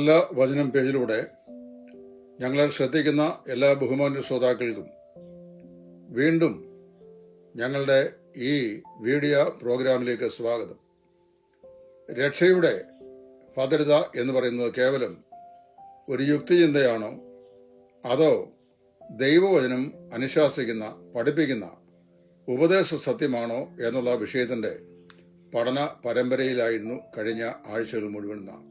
നല്ല വചനം പേജിലൂടെ ഞങ്ങളെ ശ്രദ്ധിക്കുന്ന എല്ലാ ബഹുമാന്യ ശ്രോതാക്കൾക്കും വീണ്ടും ഞങ്ങളുടെ ഈ വീഡിയോ പ്രോഗ്രാമിലേക്ക് സ്വാഗതം. രക്ഷയുടെ ഭദ്രത എന്ന് പറയുന്നത് കേവലം ഒരു യുക്തിചിന്തയാണോ? അതോ ദൈവവചനം അനുശാസിക്കുന്ന പഠിപ്പിക്കുന്ന ഉപദേശ സത്യമാണോ എന്നുള്ള വിഷയത്തിന്റെ പഠന പരമ്പരയിലായിരുന്നു കഴിഞ്ഞ ആഴ്ചകൾ മുഴുവൻ നാം.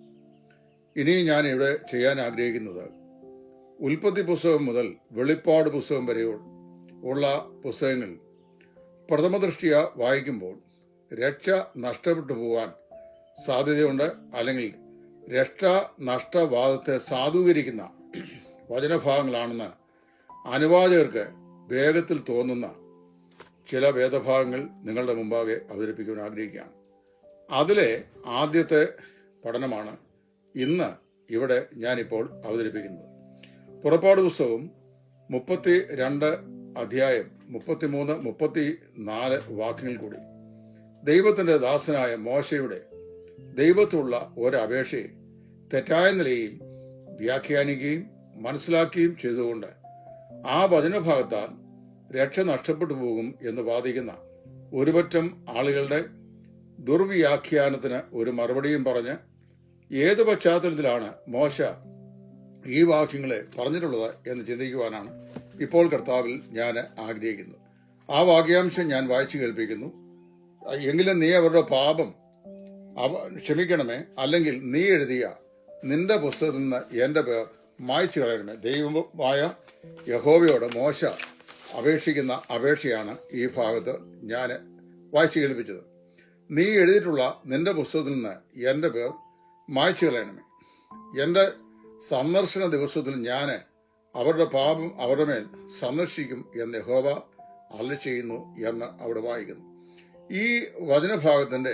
ഇനി ഞാൻ ഇവിടെ ചെയ്യാൻ ആഗ്രഹിക്കുന്നത് ഉൽപ്പത്തി പുസ്തകം മുതൽ വെളിപ്പാട് പുസ്തകം വരെ ഉള്ള പുസ്തകങ്ങൾ പ്രഥമദൃഷ്ടിയ വായിക്കുമ്പോൾ രക്ഷ നഷ്ടപ്പെട്ടു പോകാൻ സാധ്യതയുണ്ട് അല്ലെങ്കിൽ രക്ഷ നഷ്ടവാദത്തെ സാധൂകരിക്കുന്ന വചനഭാഗങ്ങളാണെന്ന് അനുവാചകർക്ക് വേഗത്തിൽ തോന്നുന്ന ചില വേദഭാഗങ്ങൾ നിങ്ങളുടെ മുമ്പാകെ അവതരിപ്പിക്കുവാൻ ആഗ്രഹിക്കുകയാണ്. അതിലെ ആദ്യത്തെ പഠനമാണ് ഇന്ന് ഇവിടെ ഞാനിപ്പോൾ അവതരിപ്പിക്കുന്നത്. പുറപ്പാട് പുസ്തകവും മുപ്പത്തി രണ്ട് അധ്യായം മുപ്പത്തിമൂന്ന് മുപ്പത്തി നാല് വാക്യങ്ങൾ കൂടി. ദൈവത്തിന്റെ ദാസനായ മോശയുടെ ദൈവത്തുള്ള ഒരപേക്ഷയെ തെറ്റായ നിലയിൽ വ്യാഖ്യാനിക്കുകയും മനസ്സിലാക്കുകയും ചെയ്തുകൊണ്ട് ആ വചനഭാഗത്താൽ രക്ഷ നഷ്ടപ്പെട്ടു പോകും എന്ന് വാദിക്കുന്ന ഒരുപറ്റം ആളുകളുടെ ദുർവ്യാഖ്യാനത്തിന് ഒരു മറുപടിയും പറഞ്ഞ് ഏത് പശ്ചാത്തലത്തിലാണ് മോശ ഈ വാക്യങ്ങളെ പറഞ്ഞിട്ടുള്ളത് എന്ന് ചിന്തിക്കുവാനാണ് ഇപ്പോൾ കർത്താവിൽ ഞാൻ ആഗ്രഹിക്കുന്നത് ആ വാക്യാംശം ഞാൻ വായിച്ചു കേൾപ്പിക്കുന്നു. എങ്കിലും നീ അവരുടെ പാപം ക്ഷമിക്കണമേ അല്ലെങ്കിൽ നീ എഴുതിയ നിന്റെ പുസ്തകത്തിൽ നിന്ന് എന്റെ പേർ മായ്ച്ചു കളയണമേ. ദൈവമായ യഹോവയോട് മോശ അപേക്ഷിക്കുന്ന അപേക്ഷയാണ് ഈ ഭാഗത്ത് ഞാൻ വായിച്ചു കേൾപ്പിച്ചത്. നീ എഴുതിയിട്ടുള്ള നിന്റെ പുസ്തകത്തിൽ നിന്ന് എന്റെ പേർ മായ്ച്ചു കളയണമേ എന്റെ സന്ദർശന ദിവസത്തിൽ ഞാൻ അവരുടെ പാപം അവരുടെ മേൽ സന്ദർശിക്കും എന്ന് ഹോബ അല്ല ചെയ്യുന്നു എന്ന് അവിടെ വായിക്കുന്നു. ഈ വചനഭാഗത്തിന്റെ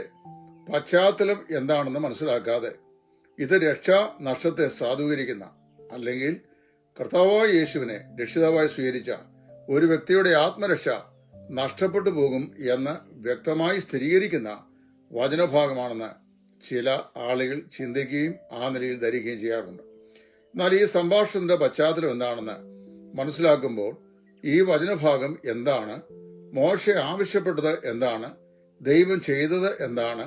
പശ്ചാത്തലം എന്താണെന്ന് മനസ്സിലാക്കാതെ ഇത് രക്ഷാ നഷ്ടത്തെ സാധൂകരിക്കുന്ന അല്ലെങ്കിൽ കർത്താവായ യേശുവിനെ രക്ഷിതാവായി സ്വീകരിച്ച ഒരു വ്യക്തിയുടെ ആത്മരക്ഷ നഷ്ടപ്പെട്ടു പോകും എന്ന് വ്യക്തമായി സ്ഥിരീകരിക്കുന്ന വചനഭാഗമാണെന്ന് ചില ആളുകൾ ചിന്തിക്കുകയും ആ നിലയിൽ ധരിക്കുകയും ചെയ്യാറുണ്ട്. എന്നാൽ ഈ സംഭാഷണത്തിന്റെ പശ്ചാത്തലം എന്താണെന്ന് മനസ്സിലാക്കുമ്പോൾ ഈ വചനഭാഗം എന്താണ് മോശ ആവശ്യപ്പെട്ടത് എന്താണ് ദൈവം ചെയ്തത് എന്താണ്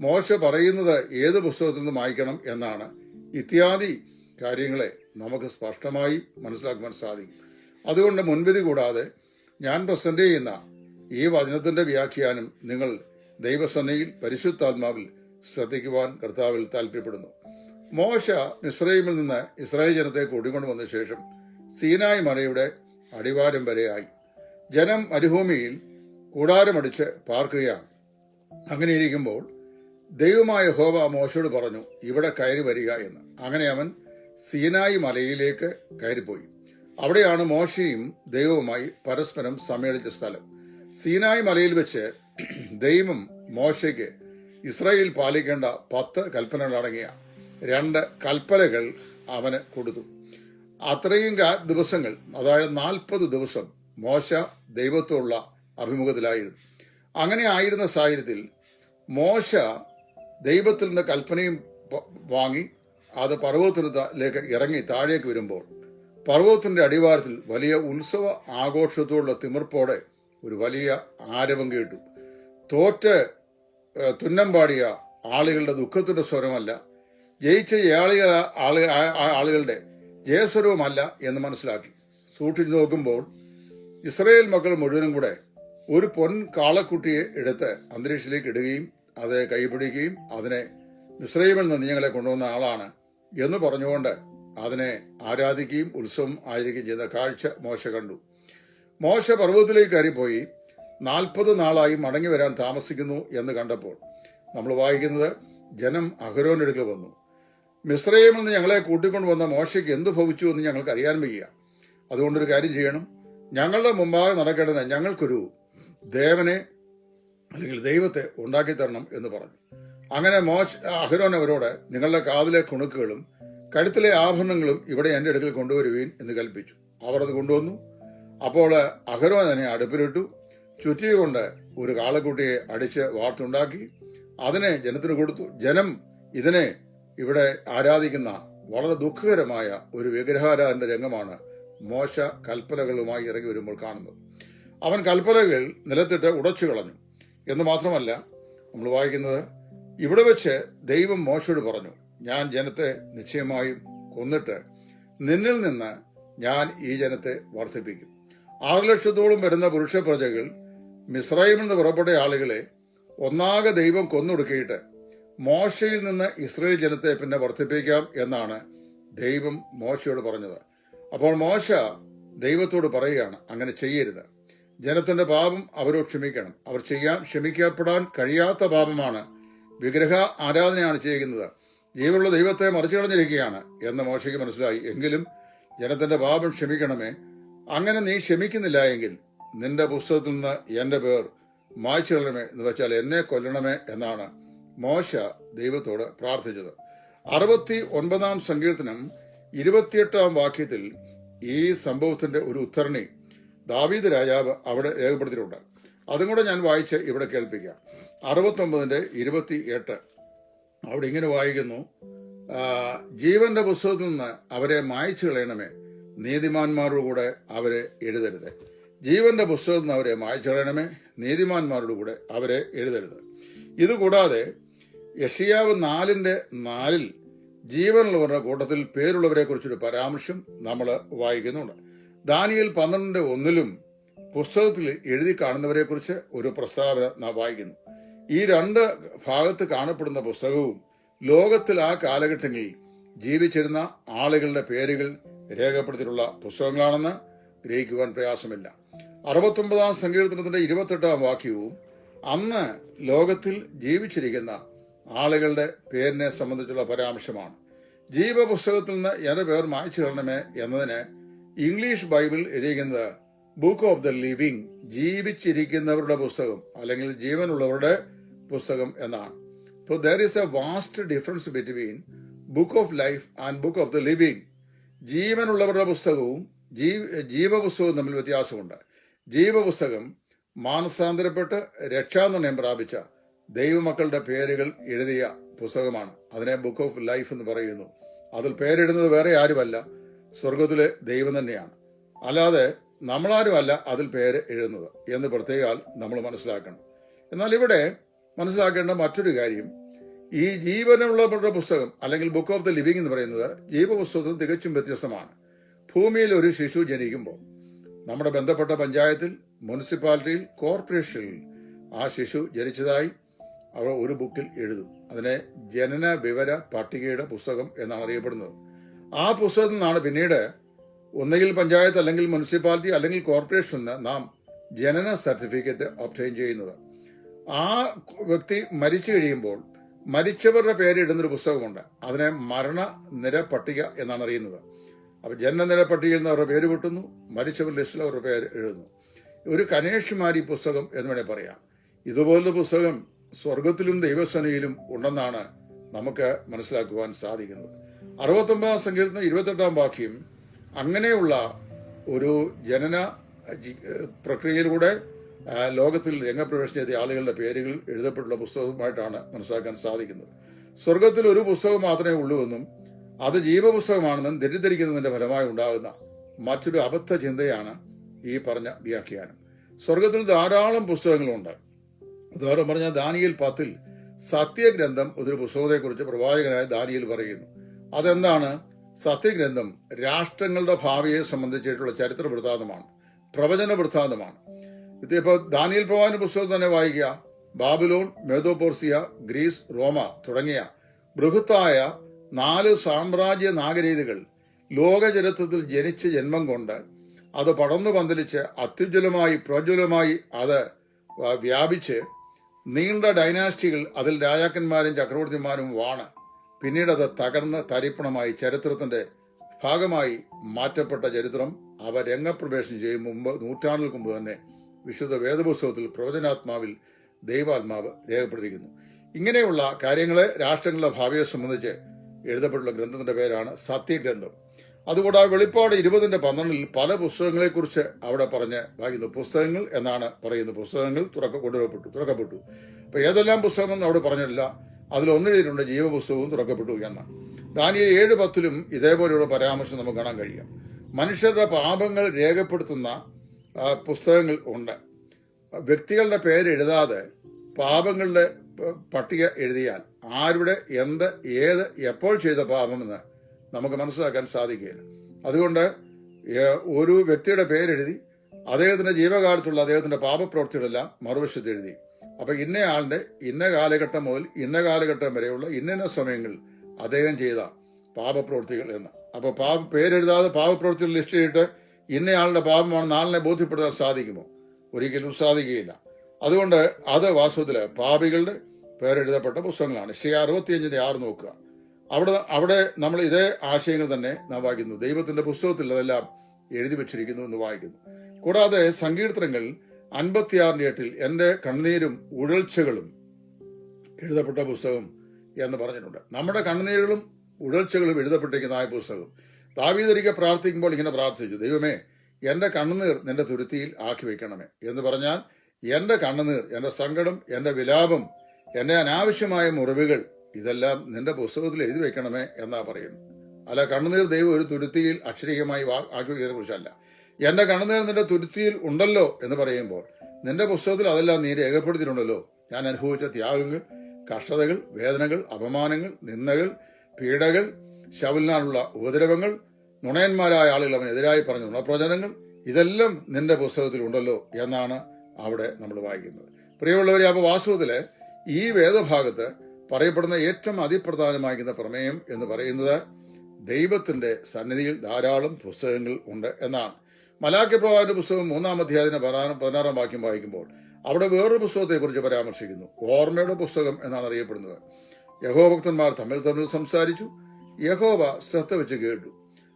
മോശ പറയുന്നത് ഏത് പുസ്തകത്തിൽ നിന്ന് വായിക്കണം എന്നാണ് ഇത്യാദി കാര്യങ്ങളെ നമുക്ക് സ്പഷ്ടമായി മനസ്സിലാക്കുവാൻ സാധിക്കും. അതുകൊണ്ട് മുൻവിധി കൂടാതെ ഞാൻ പ്രസന്റ് ചെയ്യുന്ന ഈ വചനത്തിന്റെ വ്യാഖ്യാനം നിങ്ങൾ ദൈവസന്നയിൽ പരിശുദ്ധാത്മാവിൽ ശ്രദ്ധിക്കുവാൻ കർത്താവിൽ താല്പര്യപ്പെടുന്നു മോശ മിസ്രൈമിൽ നിന്ന് ഇസ്രായേൽ ജനത്തെ കൂടിക്കൊണ്ടു വന്ന ശേഷം സീനായ് മലയുടെ അടിവാരം വരെയായി ജനം മരുഭൂമിയിൽ കൂടാരമടിച്ച് പാർക്കുകയാണ്. അങ്ങനെ ഇരിക്കുമ്പോൾ ദൈവമായ ഹോവ മോശയോട് പറഞ്ഞു ഇവിടെ കയറി വരിക എന്ന്. അങ്ങനെ അവൻ സീനായി മലയിലേക്ക് കയറിപ്പോയി. അവിടെയാണ് മോശയും ദൈവവുമായി പരസ്പരം സമ്മേളിച്ച സ്ഥലം. സീനായി മലയിൽ വെച്ച് ദൈവം മോശയ്ക്ക് ഇസ്രായേൽ പാലിക്കേണ്ട പത്ത് കൽപ്പനകളടങ്ങിയ രണ്ട് കൽപ്പനകൾ അവന് കൊടുത്തു. അത്രയും ദിവസങ്ങൾ അതായത് നാൽപ്പത് ദിവസം മോശ ദൈവത്തോടുള്ള അഭിമുഖത്തിലായിരുന്നു. അങ്ങനെ ആയിരുന്ന സാഹചര്യത്തിൽ മോശ ദൈവത്തിൽ നിന്ന് കൽപ്പനയും വാങ്ങി അത് പർവതത്തിലേക്ക് ഇറങ്ങി താഴേക്ക് വരുമ്പോൾ പർവതത്തിന്റെ അടിവാരത്തിൽ വലിയ ഉത്സവ ആഘോഷത്തോടുള്ള തിമിർപ്പോടെ ഒരു വലിയ ആരവം കേട്ടു. തോറ്റ് തുന്നം പാടിയ ആളുകളുടെ ദുഃഖത്തിന്റെ സ്വരമല്ല. ജയിച്ച ആളുകൾ ആളുകളുടെ ജയസ്വരവുമല്ല എന്ന് മനസ്സിലാക്കി. സൂക്ഷിച്ചു നോക്കുമ്പോൾ ഇസ്രയേൽ മക്കൾ മുഴുവനും കൂടെ ഒരു പൊൻ കാളക്കുട്ടിയെ എടുത്ത് അന്തരീക്ഷത്തിലേക്ക് ഇടുകയും അത് കൈപിടിക്കുകയും അതിനെ മിശ്രൈമിൽ നിന്ന് ഞങ്ങളെ കൊണ്ടുവന്ന ആളാണ് എന്ന് പറഞ്ഞുകൊണ്ട് അതിനെ ആരാധിക്കുകയും ഉത്സവം ആയിരിക്കുകയും ചെയ്ത കാഴ്ച മോശ കണ്ടു. മോശ പർവതത്തിലേക്ക് കയറിപ്പോയി. നാൽപ്പത് നാളായി മടങ്ങി വരാൻ താമസിക്കുന്നു എന്ന് കണ്ടപ്പോൾ നമ്മൾ വായിക്കുന്നത് ജനം അഹരോന്റെ അടുക്കൽ വന്നു. മിശ്രയിൽ നിന്ന് ഞങ്ങളെ കൂട്ടിക്കൊണ്ടു വന്ന മോശയ്ക്ക് എന്ത് ഭവിച്ചു എന്ന് ഞങ്ങൾക്ക് അറിയാൻ വയ്യ. അതുകൊണ്ടൊരു കാര്യം ചെയ്യണം. ഞങ്ങളുടെ മുമ്പാകെ നടക്കേണ്ടത് ഞങ്ങൾക്കൊരു ദേവനെ അല്ലെങ്കിൽ ദൈവത്തെ ഉണ്ടാക്കി തരണം എന്ന് പറഞ്ഞു. അങ്ങനെ മോശ അഹരോൻ അവരോട് നിങ്ങളുടെ കാതിലെ കുണുക്കുകളും കഴുത്തിലെ ആഭരണങ്ങളും ഇവിടെ എന്റെ അടുക്കൽ കൊണ്ടുവരുവീൻ എന്ന് കൽപ്പിച്ചു. അവർ അത് കൊണ്ടുവന്നു. അപ്പോൾ അഹരോൻ തന്നെ അടുപ്പിലിട്ടു. ചുറ്റിക കൊണ്ട് ഒരു കാളക്കുട്ടിയെ അടിച്ച് വാർത്തുണ്ടാക്കി അതിനെ ജനത്തിന് കൊടുത്തു. ജനം ഇതിനെ ഇവിടെ ആരാധിക്കുന്ന വളരെ ദുഃഖകരമായ ഒരു വിഗ്രഹാരാധന രംഗമാണ് മോശ കൽപ്പനകളുമായി ഇറങ്ങി വരുമ്പോൾ കാണുന്നത്. അവൻ കൽപ്പനകൾ നിലത്തിട്ട് ഉടച്ചു കളഞ്ഞു. എന്ന് മാത്രമല്ല നമ്മൾ വായിക്കുന്നത് ഇവിടെ വെച്ച് ദൈവം മോശയോട് പറഞ്ഞു ഞാൻ ജനത്തെ നിശ്ചയമായും കൊന്നിട്ട് നിന്നിൽ നിന്ന് ഞാൻ ഈ ജനത്തെ വർദ്ധിപ്പിക്കും. ആറ് ലക്ഷത്തോളം വരുന്ന പുരുഷ പ്രജകൾ മിസ്രൈമിൽ നിന്ന് പുറപ്പെട്ട ആളുകളെ ഒന്നാകെ ദൈവം കൊന്നൊടുക്കിയിട്ട് മോശയിൽ നിന്ന് ഇസ്രയേൽ ജനത്തെ പിന്നെ വർദ്ധിപ്പിക്കാം എന്നാണ് ദൈവം മോശയോട് പറഞ്ഞത്. അപ്പോൾ മോശ ദൈവത്തോട് പറയുകയാണ് അങ്ങനെ ചെയ്യരുത്. ജനത്തിന്റെ പാപം അവരോട് ക്ഷമിക്കണം. അവർ ചെയ്യാൻ ക്ഷമിക്കപ്പെടാൻ കഴിയാത്ത പാപമാണ്. വിഗ്രഹ ആരാധനയാണ് ചെയ്യുന്നത്. ജീവനുള്ള ദൈവത്തെ മറിച്ചു കളഞ്ഞിരിക്കുകയാണ് എന്ന് മോശയ്ക്ക് മനസ്സിലായി. എങ്കിലും ജനത്തിന്റെ പാപം ക്ഷമിക്കണമേ. അങ്ങനെ നീ ക്ഷമിക്കുന്നില്ല എങ്കിൽ നിന്റെ പുസ്തകത്തിൽ നിന്ന് എന്റെ പേർ മായ്ച്ചു എന്ന് വെച്ചാൽ എന്നെ കൊല്ലണമേ എന്നാണ് മോശ ദൈവത്തോട് പ്രാർത്ഥിച്ചത്. അറുപത്തി ഒൻപതാം സങ്കീർത്തനം ഇരുപത്തിയെട്ടാം വാക്യത്തിൽ ഈ സംഭവത്തിന്റെ ഒരു ഉദ്ധരണി ദാവീദ് രാജാവ് അവിടെ രേഖപ്പെടുത്തിയിട്ടുണ്ട്. അതും കൂടെ ഞാൻ വായിച്ച് ഇവിടെ കേൾപ്പിക്കാം. അറുപത്തൊമ്പതിന്റെ ഇരുപത്തി എട്ട് അവിടെ ഇങ്ങനെ വായിക്കുന്നു ജീവന്റെ പുസ്തകത്തിൽ നിന്ന് അവരെ മായ്ച്ചു കളയണമേ നീതിമാന്മാരുടെ കൂടെ അവരെ എഴുതരുത്. ജീവന്റെ പുസ്തകത്തിൽ നിന്ന് അവരെ മായ്ച്ചു കളയണമേ നീതിമാന്മാരുടെ കൂടെ അവരെ എഴുതരുത്. ഇതുകൂടാതെ യഷിയാവ് നാലിന്റെ നാലിൽ ജീവനുള്ളവരുടെ കൂട്ടത്തിൽ പേരുള്ളവരെ കുറിച്ചൊരു പരാമർശം നമ്മൾ വായിക്കുന്നുണ്ട്. ദാനിയൽ പന്ത്രണ്ടിന്റെ ഒന്നിലും പുസ്തകത്തിൽ എഴുതി കാണുന്നവരെ കുറിച്ച് ഒരു പ്രസ്താവന നാം വായിക്കുന്നു. ഈ രണ്ട് ഭാഗത്ത് കാണപ്പെടുന്ന പുസ്തകവും ലോകത്തിൽ ആ കാലഘട്ടങ്ങളിൽ ജീവിച്ചിരുന്ന ആളുകളുടെ പേരുകൾ രേഖപ്പെടുത്തിയിട്ടുള്ള പുസ്തകങ്ങളാണെന്ന് ഗ്രഹിക്കുവാൻ പ്രയാസമില്ല. അറുപത്തൊമ്പതാം സങ്കീർത്തനത്തിന്റെ ഇരുപത്തെട്ടാം വാക്യവും അന്ന് ലോകത്തിൽ ജീവിച്ചിരിക്കുന്ന ആളുകളുടെ പേരിനെ സംബന്ധിച്ചുള്ള പരാമർശമാണ്. ജീവപുസ്തകത്തിൽ നിന്ന് എന്റെ പേർ മായ്ച്ചു കളണമേ എന്നതിന് ഇംഗ്ലീഷ് ബൈബിൾ എഴുതിയിരിക്കുന്നത് ബുക്ക് ഓഫ് ദ ലിവിംഗ് ജീവിച്ചിരിക്കുന്നവരുടെ പുസ്തകം അല്ലെങ്കിൽ ജീവനുള്ളവരുടെ പുസ്തകം എന്നാണ്. ഇപ്പോൾ there is a vast difference between book of life and book of the living ജീവനുള്ളവരുടെ പുസ്തകവും ജീവ ജീവപുസ്തകവും തമ്മിൽ വ്യത്യാസമുണ്ട്. ജീവപുസ്തകം മാനസാന്തരപ്പെട്ട് രക്ഷാനിർണയം പ്രാപിച്ച ദൈവമക്കളുടെ പേരുകൾ എഴുതിയ പുസ്തകമാണ്. അതിനെ ബുക്ക് ഓഫ് ലൈഫ് എന്ന് പറയുന്നു. അതിൽ പേരിടുന്നത് വേറെ ആരുമല്ല സ്വർഗത്തിലെ ദൈവം തന്നെയാണ്. അല്ലാതെ നമ്മളാരുമല്ല അതിൽ പേര് എഴുതുന്നത് എന്ന് പ്രത്യേകാൽ നമ്മൾ മനസ്സിലാക്കണം. എന്നാൽ ഇവിടെ മനസ്സിലാക്കേണ്ട മറ്റൊരു കാര്യം ഈ ജീവനുള്ളവരുടെ പുസ്തകം അല്ലെങ്കിൽ ബുക്ക് ഓഫ് ദ ലിവിംഗ് എന്ന് പറയുന്നത് ജീവപുസ്തകത്തിൽ തികച്ചും വ്യത്യസ്തമാണ്. ഭൂമിയിൽ ഒരു ശിശു ജനിക്കുമ്പോൾ നമ്മുടെ ബന്ധപ്പെട്ട പഞ്ചായത്തിൽ മുനിസിപ്പാലിറ്റിയിൽ കോർപ്പറേഷനിൽ ആ ശിശു ജനിച്ചതായി അവർ ഒരു ബുക്കിൽ എഴുതും. അതിനെ ജനന വിവര പട്ടികയുടെ പുസ്തകം എന്നാണ് അറിയപ്പെടുന്നത്. ആ പുസ്തകത്തിൽ നിന്നാണ് പിന്നീട് ഒന്നുകിൽ പഞ്ചായത്ത് അല്ലെങ്കിൽ മുനിസിപ്പാലിറ്റി അല്ലെങ്കിൽ കോർപ്പറേഷനിൽ നിന്ന് നാം ജനന സർട്ടിഫിക്കറ്റ് ഒബ്റ്റൈൻ ചെയ്യുന്നത്. ആ വ്യക്തി മരിച്ചു കഴിയുമ്പോൾ മരിച്ചവരുടെ പേര് ഇടുന്നൊരു പുസ്തകമുണ്ട്. അതിനെ മരണ നിര പട്ടിക എന്നാണ് അറിയുന്നത്. അപ്പൊ ജനനില പട്ടികയിൽ നിന്ന് അവരുടെ പേര് കിട്ടുന്നു മരിച്ചവർ ലിസ്റ്റിൽ അവരുടെ പേര് എഴുതുന്നു. ഒരു കനേഷുമാരി പുസ്തകം എന്ന് വേണേൽ പറയാം. ഇതുപോലുള്ള പുസ്തകം സ്വർഗത്തിലും ദൈവസനയിലും ഉണ്ടെന്നാണ് നമുക്ക് മനസ്സിലാക്കുവാൻ സാധിക്കുന്നത്. അറുപത്തൊമ്പതാം സങ്കീർത്തനം ഇരുപത്തെട്ടാം വാക്യം അങ്ങനെയുള്ള ഒരു ജനന പ്രക്രിയയിലൂടെ ലോകത്തിൽ രംഗപ്രവേശനം ചെയ്ത ആളുകളുടെ പേരുകൾ എഴുതപ്പെട്ടുള്ള പുസ്തകമായിട്ടാണ് മനസ്സിലാക്കാൻ സാധിക്കുന്നത്. സ്വർഗത്തിൽ ഒരു പുസ്തകം മാത്രമേ ഉള്ളൂ എന്നും അത് ജീവപുസ്തകമാണെന്നും തെറ്റിദ്ധരിക്കുന്നതിന്റെ ഫലമായി ഉണ്ടാകുന്ന മറ്റൊരു അബദ്ധ ചിന്തയാണ് ഈ പറഞ്ഞ വ്യാഖ്യാനം. സ്വർഗത്തിൽ ധാരാളം പുസ്തകങ്ങളുണ്ട്. ഉദാഹരണം പറഞ്ഞ ദാനിയൽ പത്തിൽ സത്യഗ്രന്ഥം ഒരു പുസ്തകത്തെക്കുറിച്ച് പ്രവാചകനായ ദാനിയൽ പറയുന്നു. അതെന്താണ്? സത്യഗ്രന്ഥം രാഷ്ട്രങ്ങളുടെ ഭാവിയെ സംബന്ധിച്ചിട്ടുള്ള ചരിത്ര വൃത്താന്തമാണ്. പ്രവചന വൃത്താന്തമാണ്. ഇതിപ്പോ ദാനിയൽ പ്രവാചന പുസ്തകം തന്നെ വായിക്കുക. ബാബിലോൺ മേദോപോർസിയ ഗ്രീസ് റോമ തുടങ്ങിയ ബൃഹത്തായ നാല് സാമ്രാജ്യ നാഗരീതികൾ ലോകചരിത്രത്തിൽ ജനിച്ച് ജന്മം കൊണ്ട് അത് പടർന്നു പന്തലിച്ച് അത്യുജ്വലമായി പ്രജ്വലമായി അത് വ്യാപിച്ച് നീണ്ട ഡൈനാസ്റ്റികൾ അതിൽ രാജാക്കന്മാരും ചക്രവർത്തിമാരും വാണ്. പിന്നീട് അത് തകർന്ന് തരിപ്പണമായി ചരിത്രത്തിന്റെ ഭാഗമായി മാറ്റപ്പെട്ട ചരിത്രം അവ രംഗപ്രവേശനം ചെയ്യും മുമ്പ് നൂറ്റാണ്ടുകൾക്ക് മുമ്പ് തന്നെ വിശുദ്ധ വേദപുസ്തകത്തിൽ പ്രവചനാത്മാവിൽ ദൈവാത്മാവ് രേഖപ്പെട്ടിരിക്കുന്നു ഇങ്ങനെയുള്ള കാര്യങ്ങളെ രാഷ്ട്രങ്ങളുടെ ഭാവിയെ സംബന്ധിച്ച് എഴുതപ്പെട്ടുള്ള ഗ്രന്ഥത്തിന്റെ പേരാണ് സത്യഗ്രന്ഥം. അതുകൂടാതെ വെളിപ്പാട് ഇരുപതിന്റെ പന്ത്രണ്ടിൽ പല പുസ്തകങ്ങളെ കുറിച്ച് അവിടെ പറഞ്ഞ് വായിക്കുന്നു. പുസ്തകങ്ങൾ എന്നാണ് പറയുന്നത് പുസ്തകങ്ങൾ തുറക്ക കൊണ്ടുവരപ്പെട്ടു തുറക്കപ്പെട്ടു. അപ്പൊ ഏതെല്ലാം പുസ്തകമെന്ന് അവിടെ പറഞ്ഞിട്ടില്ല. അതിൽ ഒന്നെഴുതിയിട്ടുണ്ട് ജീവപുസ്തകവും തുറക്കപ്പെട്ടു എന്ന്. ദാനിയൽ ഏഴ് പത്തിലും ഇതേപോലെയുള്ള പരാമർശം നമുക്ക് കാണാൻ കഴിയും. മനുഷ്യരുടെ പാപങ്ങൾ രേഖപ്പെടുത്തുന്ന പുസ്തകങ്ങൾ ഉണ്ട്. വ്യക്തികളുടെ പേരെഴുതാതെ പാപങ്ങളുടെ പട്ടിക എഴുതിയാൽ ആരുടെ എന്ത് ഏത് എപ്പോൾ ചെയ്ത പാപമെന്ന് നമുക്ക് മനസ്സിലാക്കാൻ സാധിക്കുകയില്ല. അതുകൊണ്ട് ഒരു വ്യക്തിയുടെ പേരെഴുതി അദ്ദേഹത്തിന്റെ ജീവകാലത്തുള്ള അദ്ദേഹത്തിന്റെ പാപപ്രവൃത്തികളെല്ലാം മറുവശത്ത് എഴുതി. അപ്പൊ ഇന്ന ആളിന്റെ ഇന്ന കാലഘട്ടം മുതൽ ഇന്ന കാലഘട്ടം വരെയുള്ള ഇന്ന സമയങ്ങളിൽ അദ്ദേഹം ചെയ്ത പാപപ്രവൃത്തികൾ എന്ന്. അപ്പൊ പാപ പേരെഴുതാതെ പാപപ്രവൃത്തികൾ ലിസ്റ്റ് ചെയ്തിട്ട് ഇന്നയാളുടെ പാപമാണ് നാളിനെ ബോധ്യപ്പെടുത്താൻ സാധിക്കുമോ? ഒരിക്കലും സാധിക്കുകയില്ല. അതുകൊണ്ട് അത് വാസ്തവത്തിൽ പാപികളുടെ പേരെഴുതപ്പെട്ട പുസ്തകങ്ങളാണ്. ശ്രീ അറുപത്തിയഞ്ചിന്റെ ആറ് നോക്കുക. അവിടെ അവിടെ നമ്മൾ ഇതേ ആശയങ്ങൾ തന്നെ നാം വായിക്കുന്നു. ദൈവത്തിന്റെ പുസ്തകത്തിൽ അതെല്ലാം എഴുതി വെച്ചിരിക്കുന്നു എന്ന് വായിക്കുന്നു. കൂടാതെ സങ്കീർത്തനങ്ങൾ അൻപത്തിയാറിന്റെ എട്ടിൽ എന്റെ കണ്ണീരും ഉഴൽച്ചകളും എഴുതപ്പെട്ട പുസ്തകം എന്ന് പറഞ്ഞിട്ടുണ്ട്. നമ്മുടെ കണ്ണുനീരുകളും ഉഴൽച്ചകളും എഴുതപ്പെട്ടിരിക്കുന്ന ആ പുസ്തകം. ദാവീദൊരിക്കൽ പ്രാർത്ഥിക്കുമ്പോൾ ഇങ്ങനെ പ്രാർത്ഥിച്ചു. ദൈവമേ എന്റെ കണ്ണുനീർ നിന്റെ തുരുത്തിയിൽ ആക്കി വെക്കണമേ എന്ന് പറഞ്ഞാൽ എന്റെ കണ്ണുനീർ എന്റെ സങ്കടം എന്റെ വിലാപം എന്റെ അനാവശ്യമായ മുറിവുകൾ ഇതെല്ലാം നിന്റെ പുസ്തകത്തിൽ എഴുതി വെക്കണമേ എന്നാ പറയുന്നു. അല്ല കണ്ണുനീർ ദൈവം ഒരു തുരുത്തിയിൽ അക്ഷരീയമായി ആക്കി കുറിച്ചല്ല എന്റെ കണ്ണുനീർ നിന്റെ തുരുത്തിയിൽ ഉണ്ടല്ലോ എന്ന് പറയുമ്പോൾ നിന്റെ പുസ്തകത്തിൽ അതെല്ലാം നീ രേഖപ്പെടുത്തിയിട്ടുണ്ടല്ലോ. ഞാൻ അനുഭവിച്ച ത്യാഗങ്ങൾ കഷ്ടതകൾ വേദനകൾ അപമാനങ്ങൾ നിന്ദകൾ പീഡകൾ ശവലിനാലുള്ള ഉപദ്രവങ്ങൾ നുണയന്മാരായ ആളുകൾ അവനെതിരായി പറഞ്ഞ നുണപ്രചനങ്ങൾ ഇതെല്ലാം നിന്റെ പുസ്തകത്തിൽ ഉണ്ടല്ലോ എന്നാണ് അവിടെ നമ്മൾ വായിക്കുന്നത്. പ്രിയമുള്ളവരെ അപ്പോൾ വാസ്തവത്തിൽ ഈ വേദഭാഗത്ത് പറയപ്പെടുന്ന ഏറ്റവും അതിപ്രധാനമായിരിക്കുന്ന പ്രമേയം എന്ന് പറയുന്നത് ദൈവത്തിന്റെ സന്നിധിയിൽ ധാരാളം പുസ്തകങ്ങൾ ഉണ്ട് എന്നാണ്. മലാക്കി പ്രവാചന്റെ പുസ്തകം മൂന്നാം അധ്യായത്തിന് പതിനാറാം വാക്യം വായിക്കുമ്പോൾ അവിടെ വേറൊരു പുസ്തകത്തെക്കുറിച്ച് പരാമർശിക്കുന്നു. ഓർമ്മയുടെ പുസ്തകം എന്നാണ് അറിയപ്പെടുന്നത്. യഹോഭക്തന്മാർ തമ്മിൽ തമ്മിൽ സംസാരിച്ചു. യഹോവ ശ്രദ്ധ വെച്ച് കേട്ടു.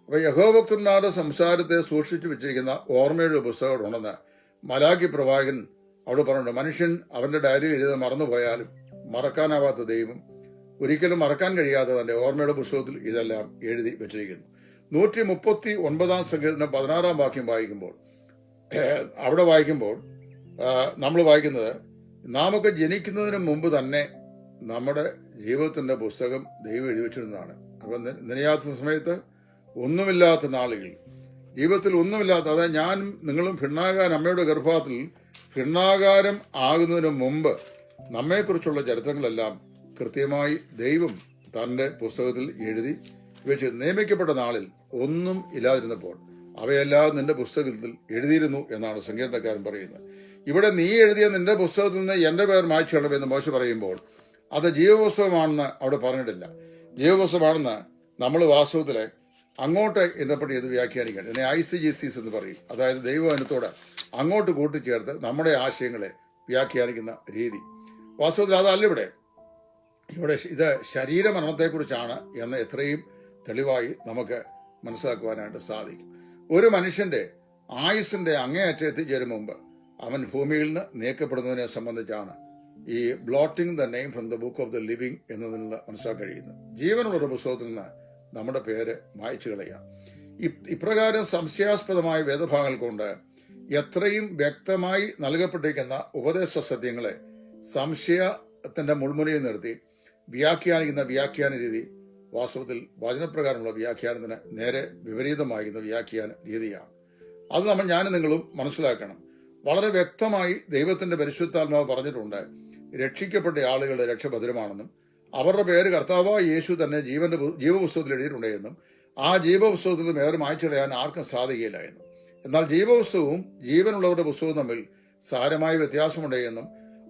അപ്പൊ യഹോഭക്തന്മാരുടെ സംസാരത്തെ സൂക്ഷിച്ചു വെച്ചിരിക്കുന്ന ഓർമ്മയുടെ പുസ്തകം ഉണ്ടെന്ന് മലാക്കി പ്രവാചകൻ അവിടെ പറഞ്ഞു മനുഷ്യൻ അവന്റെ ഡയറി എഴുതാൻ മറന്നുപോയാലും മറക്കാനാവാത്ത ദൈവം ഒരിക്കലും മറക്കാൻ കഴിയാത്ത തന്റെ ഓർമ്മയുടെ പുസ്തകത്തിൽ ഇതെല്ലാം എഴുതി വെച്ചിരിക്കുന്നു. നൂറ്റി മുപ്പത്തി ഒൻപതാം സംഗീതത്തിന്റെ പതിനാറാം വാക്യം വായിക്കുമ്പോൾ അവിടെ വായിക്കുമ്പോൾ നമ്മൾ വായിക്കുന്നത് നാമൊക്കെ ജനിക്കുന്നതിന് മുമ്പ് തന്നെ നമ്മുടെ ജീവിതത്തിന്റെ പുസ്തകം ദൈവം എഴുതി വെച്ചിരുന്നതാണ്. അപ്പൊ നനയാത്ത സമയത്ത് ഒന്നുമില്ലാത്ത നാളുകൾ ജീവിതത്തിൽ ഒന്നുമില്ലാത്ത അതായത് ഞാനും നിങ്ങളും ഭിണ്ണാകാരം അമ്മയുടെ ഗർഭാത്തിൽ ഭിണ്ണാകാരം ആകുന്നതിന് മുമ്പ് നമ്മെക്കുറിച്ചുള്ള ചരിത്രങ്ങളെല്ലാം കൃത്യമായി ദൈവം തന്റെ പുസ്തകത്തിൽ എഴുതി വെച്ച് നിയമിക്കപ്പെട്ട നാളിൽ ഒന്നും ഇല്ലാതിരുന്നപ്പോൾ അവയെല്ലാം നിന്റെ പുസ്തകത്തിൽ എഴുതിയിരുന്നു എന്നാണ് സങ്കീർണക്കാരൻ പറയുന്നത്. ഇവിടെ നീ എഴുതിയ നിന്റെ പുസ്തകത്തിൽ നിന്ന് എന്റെ പേർ മായ്ച്ചു എന്ന് മോശ പറയുമ്പോൾ അത് ജീവപുസ്തകമാണെന്ന് അവിടെ പറഞ്ഞിട്ടില്ല. ജീവപുസ്തകമാണെന്ന് നമ്മൾ വാസ്തവത്തിലെ അങ്ങോട്ട് ഇന്റർപ്രറ്റ് അത് വ്യാഖ്യാനിക്കാൻ. ഇതിനെ ഐ സി ജി സിസ് എന്ന് പറയും. അതായത് ദൈവവചനത്തോട് അങ്ങോട്ട് കൂട്ടിച്ചേർത്ത് നമ്മുടെ ആശയങ്ങളെ വ്യാഖ്യാനിക്കുന്ന രീതി. വാസ്തവത്തിൽ അതല്ല ഇവിടെ. ഇവിടെ ഇത് ശരീരമരണത്തെക്കുറിച്ചാണ് എന്ന് എത്രയും തെളിവായി നമുക്ക് മനസ്സിലാക്കുവാനായിട്ട് സാധിക്കും. ഒരു മനുഷ്യന്റെ ആയുസിന്റെ അങ്ങേയറ്റം എത്തിച്ചേരും മുമ്പ് അവൻ ഭൂമിയിൽ നിന്ന് നീക്കപ്പെടുന്നതിനെ സംബന്ധിച്ചാണ് ഈ blotting the name from the book of the living എന്നതിൽ നിന്ന് മനസ്സിലാക്കാൻ കഴിയുന്നത്. ജീവനുള്ള ഒരു പുസ്തകത്തിൽ നിന്ന് നമ്മുടെ പേര് മായ്ച്ചു കളയുക. ഇപ്രകാരം സംശയാസ്പദമായ വേദഭാഗങ്ങൾ കൊണ്ട് എത്രയും വ്യക്തമായി നൽകപ്പെട്ടിരിക്കുന്ന ഉപദേശ സത്യങ്ങളെ സംശയത്തിന്റെ മുൾമുനയിൽ നിർത്തി വ്യാഖ്യാനിക്കുന്ന വ്യാഖ്യാന രീതി വാസ്തവത്തിൽ വചനപ്രകാരമുള്ള വ്യാഖ്യാനത്തിന് നേരെ വിപരീതമാകുന്ന വ്യാഖ്യാന രീതിയാണ്. അത് നമ്മൾ ഞാനും നിങ്ങളും മനസ്സിലാക്കണം. വളരെ വ്യക്തമായി ദൈവത്തിന്റെ പരിശുദ്ധാത്മാവ് പറഞ്ഞിട്ടുണ്ട് രക്ഷിക്കപ്പെട്ട ആളുകളുടെ രക്ഷഭദ്രമാണെന്നും അവരുടെ പേര് കർത്താവായ യേശു തന്നെ ജീവന്റെ ജീവപുസ്തകത്തിൽ എഴുതിയിട്ടുണ്ട് ആ ജീവപുസ്തകത്തിൽ നിന്ന് വേറെ മായ്ച്ചു കളയാൻ ആർക്കും സാധിക്കില്ല എന്നും. എന്നാൽ ജീവപുസ്തകവും ജീവനുള്ളവരുടെ പുസ്തകവും തമ്മിൽ സാരമായ വ്യത്യാസമുണ്ട്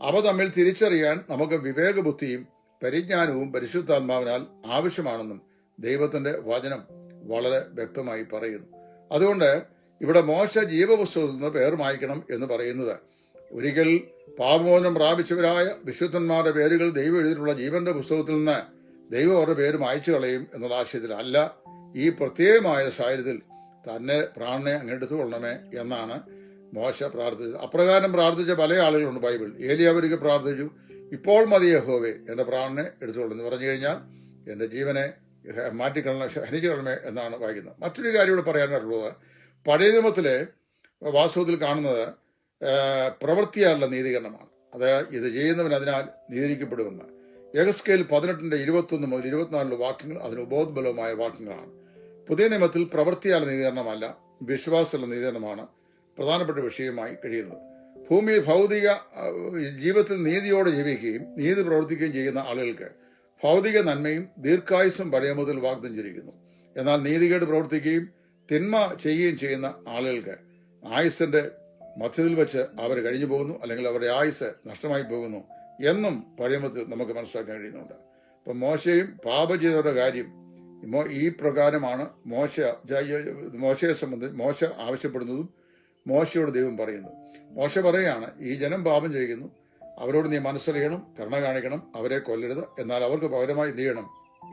അവ തമ്മിൽ തിരിച്ചറിയാൻ നമുക്ക് വിവേകബുദ്ധിയും പരിജ്ഞാനവും പരിശുദ്ധാത്മാവിനാൽ ആവശ്യമാണെന്നും ദൈവത്തിന്റെ വചനം വളരെ വ്യക്തമായി പറയുന്നു. അതുകൊണ്ട് ഇവിടെ മോശ ജീവപുസ്തകത്തിൽ നിന്ന് പേർ മായ്ക്കണം എന്ന് പറയുന്നത് ഒരിക്കൽ പാപമോചനം പ്രാപിച്ചവരായ വിശുദ്ധന്മാരുടെ പേരുകൾ ദൈവം എഴുതിയിട്ടുള്ള ജീവന്റെ പുസ്തകത്തിൽ നിന്ന് ദൈവം അവരുടെ പേര് അയച്ചു കളയും എന്നുള്ള ആശയത്തിലല്ല ഈ പ്രത്യേകമായ സാഹചര്യത്തിൽ തന്നെ പ്രാണനെ അങ്ങെടുത്തു കൊള്ളണമേ എന്നാണ് മോശ പ്രാർത്ഥിച്ചത്. അപ്രകാരം പ്രാർത്ഥിച്ച പല ആളുകളുണ്ട് ബൈബിൾ ഏലിയാവർക്ക് പ്രാർത്ഥിച്ചു ഇപ്പോൾ മതി യഹോവേ എന്റെ പ്രാണനെ എടുത്തുകൊള്ളു. എന്ന് പറഞ്ഞു കഴിഞ്ഞാൽ എന്റെ ജീവനെ മാറ്റിക്കളണം മാറ്റിക്കളണ ഹനിച്ചു എന്നാണ് വായിക്കുന്നത്. മറ്റൊരു കാര്യം ഇവിടെ പറയാനായിട്ടുള്ളത് പഴയ നിയമത്തിലെ വാസ്തവത്തിൽ കാണുന്നത് പ്രവൃത്തിയാലുള്ള നീതീകരണമാണ്. അത് ഇത് ചെയ്യുന്നവൻ അതിനാൽ നീതിരിക്കപ്പെടുമെന്ന് എഗസ്കേൽ പതിനെട്ടിന്റെ ഇരുപത്തൊന്ന് മുതൽ ഇരുപത്തിനാലിലെ വാക്യങ്ങൾ അതിന് ഉപോദ്ബലവുമായ വാക്യങ്ങളാണ്. പുതിയ നിയമത്തിൽ പ്രവൃത്തിയാല നീതീകരണമല്ല വിശ്വാസമുള്ള നീതീകരണമാണ് പ്രധാനപ്പെട്ട വിഷയമായി കഴിയുന്നത്. ഭൂമിയിൽ ഭൗതിക ജീവിതത്തിൽ നീതിയോടെ ജീവിക്കുകയും നീതി പ്രവർത്തിക്കുകയും ചെയ്യുന്ന ആളുകൾക്ക് ഭൗതിക നന്മയും ദീർഘായുസും പഴയ മുതൽ വാഗ്ദം ചെയ്തിരിക്കുന്നു. എന്നാൽ നീതികേട് പ്രവർത്തിക്കുകയും തിന്മ ചെയ്യുകയും ചെയ്യുന്ന ആളുകൾക്ക് ആയുസിന്റെ മധ്യത്തിൽ വെച്ച് അവർ കഴിഞ്ഞു പോകുന്നു അല്ലെങ്കിൽ അവരുടെ ആയുസ് നഷ്ടമായി പോകുന്നു എന്നും പഴയമത്തിൽ നമുക്ക് മനസ്സിലാക്കാൻ കഴിയുന്നുണ്ട്. അപ്പം മോശയും പാപ ചെയ്തവരുടെ കാര്യം ഈ പ്രകാരമാണ് മോശ മോശയെ സംബന്ധിച്ച് മോശ ആവശ്യപ്പെടുന്നതും മോശയോട് ദൈവം പറയുന്നു. മോശ പറയുകയാണ് ഈ ജനം പാപം ചെയ്യുന്നു അവരോട് നീ മനസ്സറിയണം കരുണ കാണിക്കണം അവരെ കൊല്ലരുത് എന്നാൽ അവർക്ക് പകരമായി ചെയ്യണം?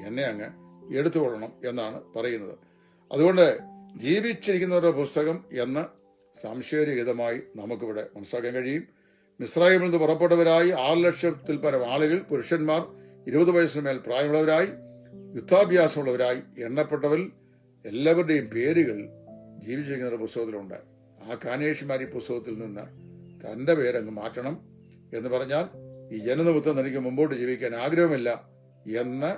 എന്നെ അങ്ങ് എടുത്തുകൊള്ളണം എന്നാണ് പറയുന്നത്. അതുകൊണ്ട് ജീവിച്ചിരിക്കുന്നവരുടെ പുസ്തകം എന്ന് സംശയരഹിതമായി നമുക്കിവിടെ മനസ്സിലാക്കാൻ കഴിയും. മിസ്രൈമിൽ നിന്ന് പുറപ്പെട്ടവരായി ആറ് ലക്ഷത്തിൽ പരം ആളുകൾ പുരുഷന്മാർ ഇരുപത് വയസ്സിന് മേൽ പ്രായമുള്ളവരായി യുദ്ധാഭ്യാസമുള്ളവരായി എണ്ണപ്പെട്ടവരിൽ എല്ലാവരുടെയും പേരുകൾ ജീവിച്ചിരിക്കുന്ന പുസ്തകത്തിലുണ്ട്. ആ കാനേഷിമാർ ഈ പുസ്തകത്തിൽ നിന്ന് തന്റെ പേരങ്ങ് മാറ്റണം എന്ന് പറഞ്ഞാൽ ഈ ജനനിമിത്തം എനിക്ക് മുമ്പോട്ട് ജീവിക്കാൻ ആഗ്രഹമില്ല എന്ന്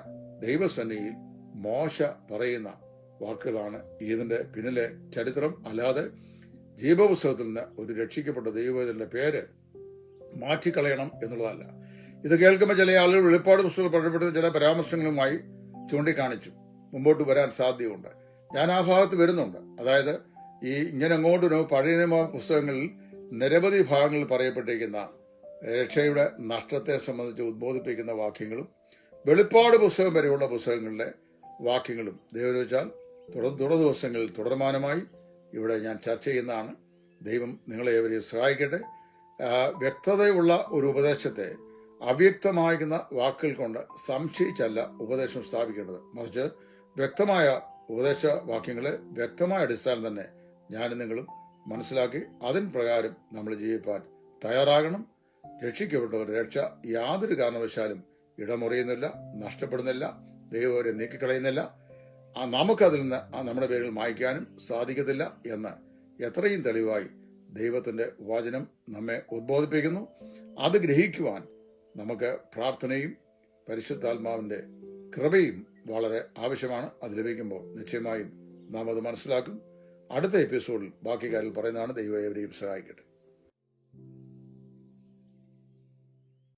ദൈവസന്നിധിയിൽ മോശ പറയുന്ന വാക്കുകളാണ് ഇതിന്റെ പിന്നിലെ ചരിത്രം. അല്ലാതെ ജീവപുസ്തകത്തിൽ നിന്ന് ഒരു രക്ഷിക്കപ്പെട്ട ദൈവവേദന്റെ പേര് മാറ്റിക്കളയണം എന്നുള്ളതല്ല. ഇത് കേൾക്കുമ്പോൾ ചില ആളുകൾ വെളിപ്പാട് പുസ്തകത്തിൽ പ്രകടപ്പെടുന്ന ചില പരാമർശങ്ങളുമായി ചൂണ്ടിക്കാണിച്ചു. മുമ്പോട്ട് വരാൻ സാധ്യതയുണ്ട്. ഞാൻ ആ ഭാഗത്ത് വരുന്നുണ്ട്. അതായത് ഈ ഇങ്ങനെ അങ്ങോട്ട് പഴയ നിയമ പുസ്തകങ്ങളിൽ നിരവധി ഭാഗങ്ങളിൽ പറയപ്പെട്ടിരിക്കുന്ന രക്ഷയുടെ നഷ്ടത്തെ സംബന്ധിച്ച് ഉദ്ബോധിപ്പിക്കുന്ന വാക്യങ്ങളും വെളിപ്പാട് പുസ്തകം വരെയുള്ള പുസ്തകങ്ങളിലെ വാക്യങ്ങളും ദൈവം വെച്ചാൽ തുടർ തുടർ ദിവസങ്ങളിൽ തുടർമാനമായി ഇവിടെ ഞാൻ ചർച്ച ചെയ്യുന്നതാണ്. ദൈവം നിങ്ങളെ ഏവരെയും സഹായിക്കട്ടെ. വ്യക്തതയുള്ള ഒരു ഉപദേശത്തെ അവ്യക്തമായിരിക്കുന്ന വാക്കുകൾ കൊണ്ട് സംശയിച്ചല്ല ഉപദേശം സ്ഥാപിക്കേണ്ടത്. മറിച്ച് വ്യക്തമായ ഉപദേശ വാക്യങ്ങളെ വ്യക്തമായ അടിസ്ഥാനം തന്നെ ഞാനും നിങ്ങളും മനസ്സിലാക്കി അതിന് പ്രകാരം നമ്മൾ ജീവിപ്പാൻ തയ്യാറാകണം. രക്ഷിക്കപ്പെട്ടവർ രക്ഷ യാതൊരു കാരണവശാലും ഇടമുറിയുന്നില്ല നഷ്ടപ്പെടുന്നില്ല ദൈവം അവരെ നീക്കിക്കളയുന്നില്ല. ആ നമുക്കതിൽ നിന്ന് ആ നമ്മുടെ പേരിൽ മായ്ക്കാനും സാധിക്കത്തില്ല എന്ന് എത്രയും തെളിവായി ദൈവത്തിന്റെ വചനം നമ്മെ ഉദ്ബോധിപ്പിക്കുന്നു. അത് ഗ്രഹിക്കുവാൻ നമുക്ക് പ്രാർത്ഥനയും പരിശുദ്ധാത്മാവിന്റെ കൃപയും വളരെ ആവശ്യമാണ്. അത് ലഭിക്കുമ്പോൾ നിശ്ചയമായും നാം അത് മനസ്സിലാക്കും. അടുത്ത എപ്പിസോഡിൽ ബാക്കി കാര്യങ്ങൾ പറയുന്നതാണ് ദൈവം എവരെയും സഹായിക്കട്ടെ.